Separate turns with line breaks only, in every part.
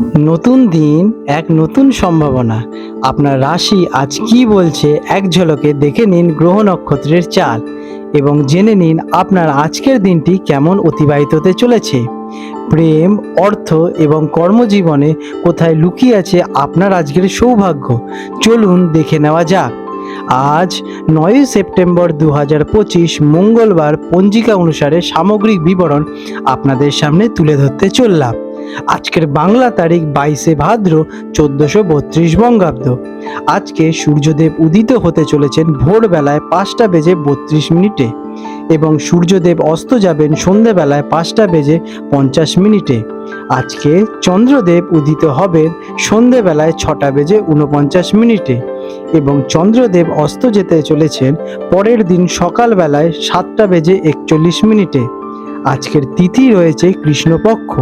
নতুন দিন, এক নতুন সম্ভাবনা। আপনার রাশি আজ কি বলছে এক ঝলকে দেখে নিন গ্রহ নক্ষত্রের চাল এবং জেনে নিন আপনার আজকের দিনটি কেমন অতিবাহিত হতে চলেছে। প্রেম, অর্থ এবং কর্মজীবনে কোথায় লুকিয়ে আছে আপনার আজকের সৌভাগ্য? চলুন দেখে নেওয়া যাক। আজ নয়ই সেপ্টেম্বর দু হাজার পঁচিশ, মঙ্গলবার পঞ্জিকা অনুসারে সামগ্রিক বিবরণ আপনাদের সামনে তুলে ধরতে চললাম। আজকের বাংলা তারিখ বাইশে ভাদ্র চোদ্দশো বত্রিশ বঙ্গাব্দ। আজকে সূর্যদেব উদিত হতে চলেছেন ভোরবেলায় পাঁচটা বেজে বত্রিশ মিনিটে এবং সূর্যদেব অস্ত যাবেন সন্ধেবেলায় পাঁচটা বেজে পঞ্চাশ মিনিটে। আজকে চন্দ্রদেব উদিত হবেন সন্ধেবেলায় ছটা বেজে উনপঞ্চাশ মিনিটে এবং চন্দ্রদেব অস্ত যেতে চলেছেন পরের দিন সকালবেলায় সাতটা বেজে একচল্লিশ মিনিটে। আজকের তিথি রয়েছে কৃষ্ণপক্ষ।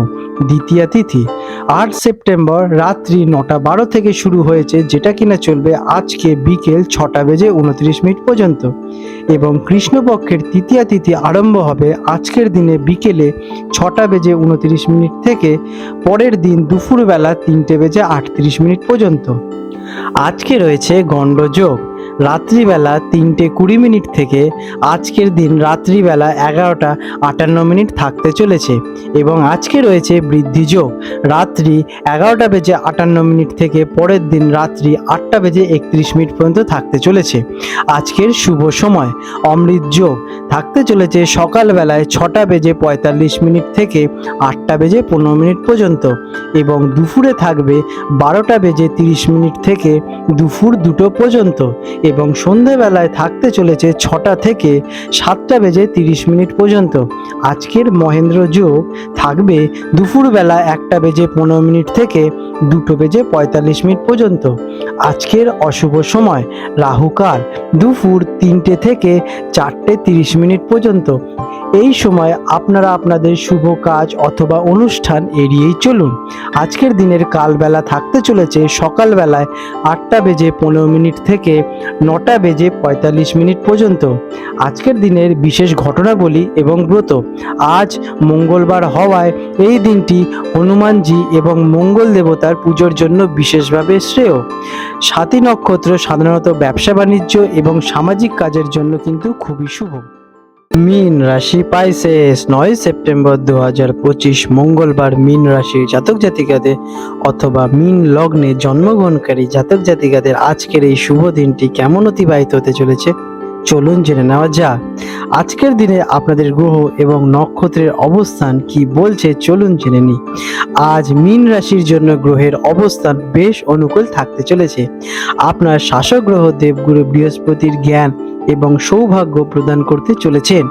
দ্বিতীয়া তিথি। আট সেপ্টেম্বর রাত্রি নটা বারো থেকে শুরু হয়েছে যেটা কিনা চলবে আজকে বিকেল ছটা বেজে উনত্রিশ মিনিট পর্যন্ত। এবং কৃষ্ণপক্ষের তৃতীয়া তিথি আরম্ভ হবে আজকের দিনে বিকেলে ছটা বেজে উনত্রিশ মিনিট থেকে পরের দিন দুপুরবেলা তিনটে বেজে আটত্রিশ মিনিট পর্যন্ত। আজকে রয়েছে গণ্ডযোগ। রাত্রিবেলা তিনটে কুড়ি মিনিট থেকে আজকের দিন রাত্রিবেলা এগারোটা আটান্ন মিনিট থাকতে চলেছে এবং আজকে রয়েছে বৃদ্ধি যোগ। রাত্রি এগারোটা বেজে আটান্ন মিনিট থেকে পরের দিন রাত্রি আটটা বেজে একত্রিশ মিনিট পর্যন্ত থাকতে চলেছে। আজকের শুভ সময়, অমৃত যোগ। থাকতে চলেছে সকালবেলায় ছটা বেজে পঁয়তাল্লিশ মিনিট থেকে আটটা বেজে পনেরো মিনিট পর্যন্ত এবং দুপুরে থাকবে বারোটা বেজে তিরিশ মিনিট থেকে দুপুর দুটো পর্যন্ত এবং সন্ধেবেলায় থাকতে চলেছে ছটা থেকে সাতটা বেজে তিরিশ মিনিট পর্যন্ত। আজকের মহেন্দ্র যোগ থাকবে দুপুরবেলা একটা বেজে পনেরো মিনিট থেকে দুটো বেজে পঁয়তাল্লিশ মিনিট পর্যন্ত। আজকের অশুভ সময় রাহুকাল দুপুর তিনটে থেকে চারটে তিরিশ মিনিট পর্যন্ত। এই সময় আপনারা আপনাদের শুভ কাজ অথবা অনুষ্ঠান এড়িয়েই চলুন। আজকের দিনের কালবেলা থাকতে চলেছে সকালবেলায় আটটা বেজে পনেরো মিনিট থেকে নটা বেজে পঁয়তাল্লিশ মিনিট পর্যন্ত। আজকের দিনের বিশেষ ঘটনাবলী এবং ব্রত। আজ মঙ্গলবার হওয়ায় এই দিনটি হনুমানজি এবং মঙ্গল দেবতার পুজোর জন্য বিশেষভাবে শ্রেয়। সাতী নক্ষত্র সাধারণত ব্যবসা বাণিজ্য এবং সামাজিক কাজের জন্য কিন্তু খুবই শুভ। মিন রাশি পাইসেস নয় সেপ্টেম্বর দু হাজার পঁচিশ মঙ্গলবার মিন রাশির জাতক জাতিকাদের অথবা মিন লগ্নে জন্মগ্রহণকারী জাতক জাতিকাদের আজকের এই শুভ দিনটি কেমন অতিবাহিত হতে চলেছে? চলুন জেনে নেওয়া যাক। আজকের দিনে আপনাদের গ্রহ এবং নক্ষত্রের অবস্থান কি বলছে চলুন জেনে নিই। আজ মিন রাশির জন্য গ্রহের অবস্থান বেশ অনুকূল থাকতে চলেছে। আপনার শাসক গ্রহ দেবগুরু বৃহস্পতির জ্ঞান এবং সৌভাগ্য প্রদান করতে চলেছেন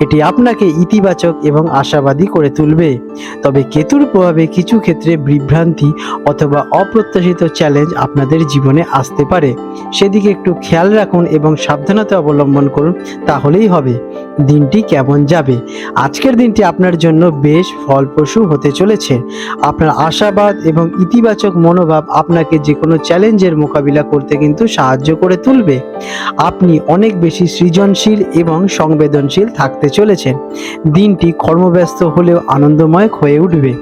এটি আপনাকে ইতিবাচক এবং আশাবাদী করে তুলবে। তবে কেতুর প্রভাবে কিছু ক্ষেত্রে বিভ্রান্তি অথবা অপ্রত্যাশিত চ্যালেঞ্জ আপনাদের জীবনে আসতে পারে। সেদিকে একটু খেয়াল রাখুন এবং সাবধানতা অবলম্বন করুন, তাহলেই হবে। দিনটি কেমন যাবে? আজকের দিনটি আপনার জন্য বেশ ফলপ্রসূ হতে চলেছে। আপনার আশাবাদ এবং ইতিবাচক মনোভাব আপনাকে যে কোনো চ্যালেঞ্জের মোকাবিলা করতে কিন্তু সাহায্য করে তুলবে। আপনি অনেক বেশি সৃজনশীল এবং সংবেদনশীল থাকতে চলেছেন দিনটি কর্মব্যস্ত হলেও আনন্দময় হয়ে উঠবে।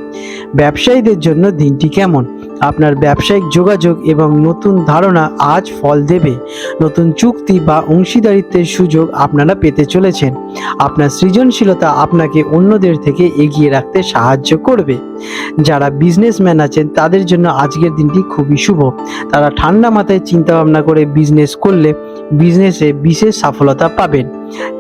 ব্যবসায়ীদের জন্য দিনটি কেমন? আপনার ব্যবসায়িক যোগাযোগ এবং নতুন ধারণা আজ ফল দেবে। নতুন চুক্তি বা অংশীদারিত্বের সুযোগ আপনারা পেতে চলেছেন। আপনার সৃজনশীলতা আপনাকে অন্যদের থেকে এগিয়ে রাখতে সাহায্য করবে। যারা বিজনেসম্যান আছেন, তাদের জন্য আজকের দিনটি খুবই শুভ। তারা ঠান্ডা মাথায় চিন্তা ভাবনা করে বিজনেস করলে বিজনেসে বিশেষ সফলতা পাবেন।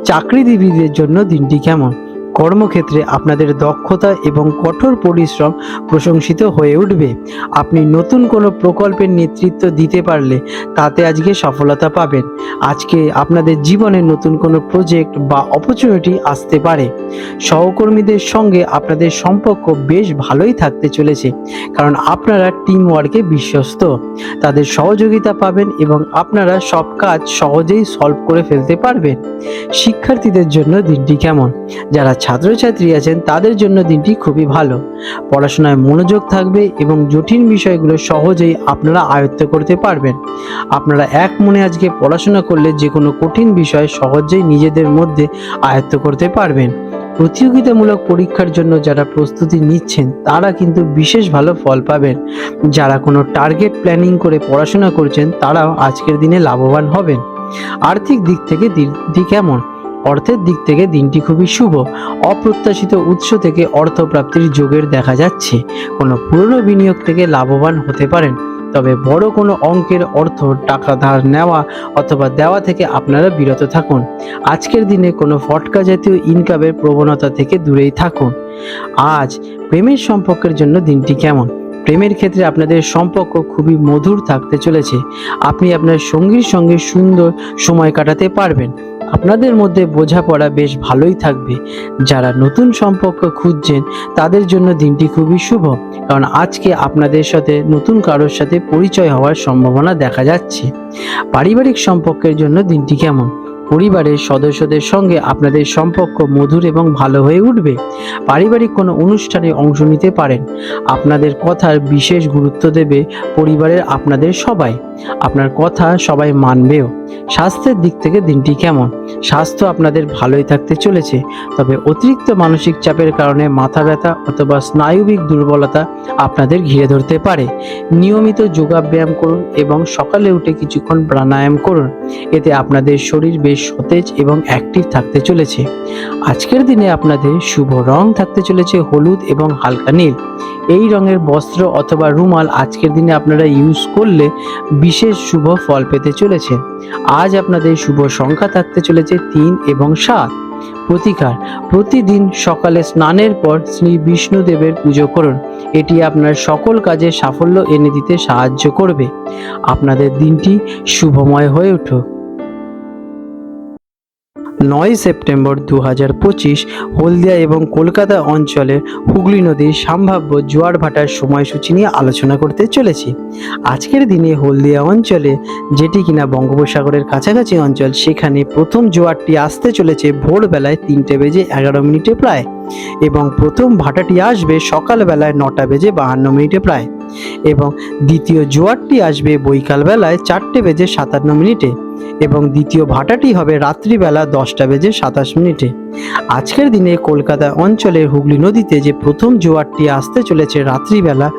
চাকরিজীবীদের জন্য দিনটি কেমন? কর্মক্ষেত্রে আপনাদের দক্ষতা এবং কঠোর পরিশ্রম প্রশংসিত হয়ে উঠবে। আপনি নতুন কোনো প্রকল্পের নেতৃত্ব দিতে পারলে তাতে আজকে সফলতা পাবেন। আজকে আপনাদের জীবনে নতুন কোনো প্রজেক্ট বা অপরচুনিটি আসতে পারে। সহকর্মীদের সঙ্গে আপনাদের সম্পর্ক বেশ ভালোই থাকতে চলেছে, কারণ আপনারা টিম ওয়ার্কে বিশ্বস্ত। তাদের সহযোগিতা পাবেন এবং আপনারা সব কাজ সহজেই সলভ করে ফেলতে পারবেন। শিক্ষার্থীদের জন্য দিনটি কেমন? যারা ছাত্রছাত্রী আছেন, তাদের জন্য দিনটি খুবই ভালো। পড়াশোনায় মনোযোগ থাকবে এবং জটিল বিষয়গুলো সহজেই আপনারা আয়ত্ত করতে পারবেন। আপনারা এক মনে আজকে পড়াশোনা করলে যে কোনো কঠিন বিষয় সহজেই নিজেদের মধ্যে আয়ত্ত করতে পারবেন। প্রতিযোগিতামূলক পরীক্ষার জন্য যারা প্রস্তুতি নিচ্ছেন, তারা কিন্তু বিশেষ ভালো ফল পাবেন। যারা কোনো টার্গেট প্ল্যানিং করে পড়াশোনা করছেন, তারাও আজকের দিনে লাভবান হবেন। আর্থিক দিক থেকে দিনটি কেমন? অর্থের দিক থেকে দিনটি খুবই শুভ। অপ্রত্যাশিত উৎস থেকে অর্থ প্রাপ্তির যোগের দেখা যাচ্ছে। কোনো পুরনো বিনিয়োগ থেকে লাভবান হতে পারেন, তবে বড় কোনো অঙ্কের অর্থ টাকা ধার নেওয়া অথবা দেওয়া থেকে আপনারা বিরত থাকুন। আজকের দিনে কোনো ফটকা জাতীয় ইনকামের প্রবণতা থেকে দূরেই থাকুন। আজ প্রেমের সম্পর্কের জন্য দিনটি কেমন? প্রেমের ক্ষেত্রে আপনাদের সম্পর্ক খুবই মধুর থাকতে চলেছে। আপনি আপনার সঙ্গীর সঙ্গে সুন্দর সময় কাটাতে পারবেন। আপনাদের মধ্যে বোঝাপড়া বেশ ভালোই থাকবে। যারা নতুন সম্পর্ক খুঁজছেন, তাদের জন্য দিনটি খুবই শুভ। কারণ আজকে আপনাদের সাথে নতুন কারোর সাথে পরিচয় হওয়ার সম্ভাবনা দেখা যাচ্ছে। পারিবারিক সম্পর্কের জন্য দিনটি কেমন? পরিবারের সদস্যদের সঙ্গে আপনাদের সম্পর্ক মধুর এবং ভালো হয়ে উঠবে। পারিবারিক কোনো অনুষ্ঠানে অংশ নিতে পারেন। আপনাদের কথার বিশেষ গুরুত্ব দেবে পরিবারের আপনাদের সবাই। আপনার কথা সবাই মানবেও। স্বাস্থ্যের দিক থেকে দিনটি কেমন? স্বাস্থ্য আপনাদের ভালোই থাকতে চলেছে। তবে অতিরিক্ত মানসিক চাপের কারণে মাথা ব্যথা অথবা স্নায়ুবিক দুর্বলতা আপনাদের ঘিরে ধরতে পারে। নিয়মিত যোগাব্যায়াম করুন এবং সকালে উঠে কিছুক্ষণ প্রাণায়াম করুন। এতে আপনাদের শরীর সতেজ এবং অ্যাক্টিভ থাকতে চলেছে। আজকের দিনে আপনাদের শুভ রং থাকতে চলেছে হলুদ এবং হালকা নীল। এই রঙের বস্ত্র অথবা রুমাল আজকের দিনে আপনারা ইউজ করলে বিশেষ শুভ ফল পেতে চলেছে। আজ আপনাদের শুভ সংখ্যা থাকতে চলেছে তিন এবং সাত। প্রতিকার, প্রতিদিন সকালে স্নানের পর শ্রী বিষ্ণুদেবের পুজো করুন। এটি আপনার সকল কাজে সাফল্য এনে দিতে সাহায্য করবে। আপনাদের দিনটি শুভময় হয়ে উঠুক। নয় সেপ্টেম্বর দু হাজার পঁচিশ হলদিয়া এবং কলকাতা অঞ্চলে হুগলি নদীর সম্ভাব্য জোয়ার ভাটার সময়সূচি নিয়ে আলোচনা করতে চলেছি। আজকের দিনে হলদিয়া অঞ্চলে যেটি কিনা বঙ্গোপসাগরের কাছাকাছি অঞ্চল, সেখানে প্রথম জোয়ারটি আসতে চলেছে ভোরবেলায় তিনটে বেজে এগারো মিনিটে প্রায়। এবং প্রথম ভাটাটি আসবে সকালবেলায় নটা বেজে বাহান্ন মিনিটে প্রায়। এবং দ্বিতীয় জোয়ারটি আসবে বৈকালবেলায় চারটে বেজে সাতান্ন মিনিটে। এবং দ্বিতীয় ভাটাটি হবে রাত্রিবেলা দশটা বেজে সাতাশ মিনিটে। আজকের দিনে কলকাতা অঞ্চলের হুগলি নদীতে যে প্রথম জোয়ারটি আসতে চলেছে রাত্রিবেলা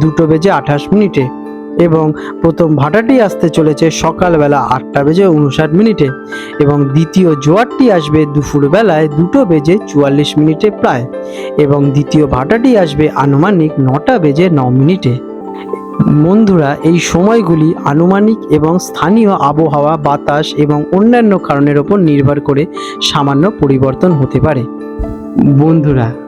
দুটো বেজে আঠাশ মিনিটে। এবং প্রথম ভাটাটি আসতে চলেছে সকালবেলা আটটা বেজে উনষাট মিনিটে এবং দ্বিতীয় জোয়ারটি আসবে দুপুরবেলায় দুটো বেজে চুয়াল্লিশ মিনিটে প্রায় এবং দ্বিতীয় ভাটাটি আসবে আনুমানিক নটা বেজে ন মিনিটে। বন্ধুরা, এই সময়গুলি আনুমানিক এবং স্থানীয় আবহাওয়া, বাতাস এবং অন্যান্য কারণের ওপর নির্ভর করে সামান্য পরিবর্তন হতে পারে। বন্ধুরা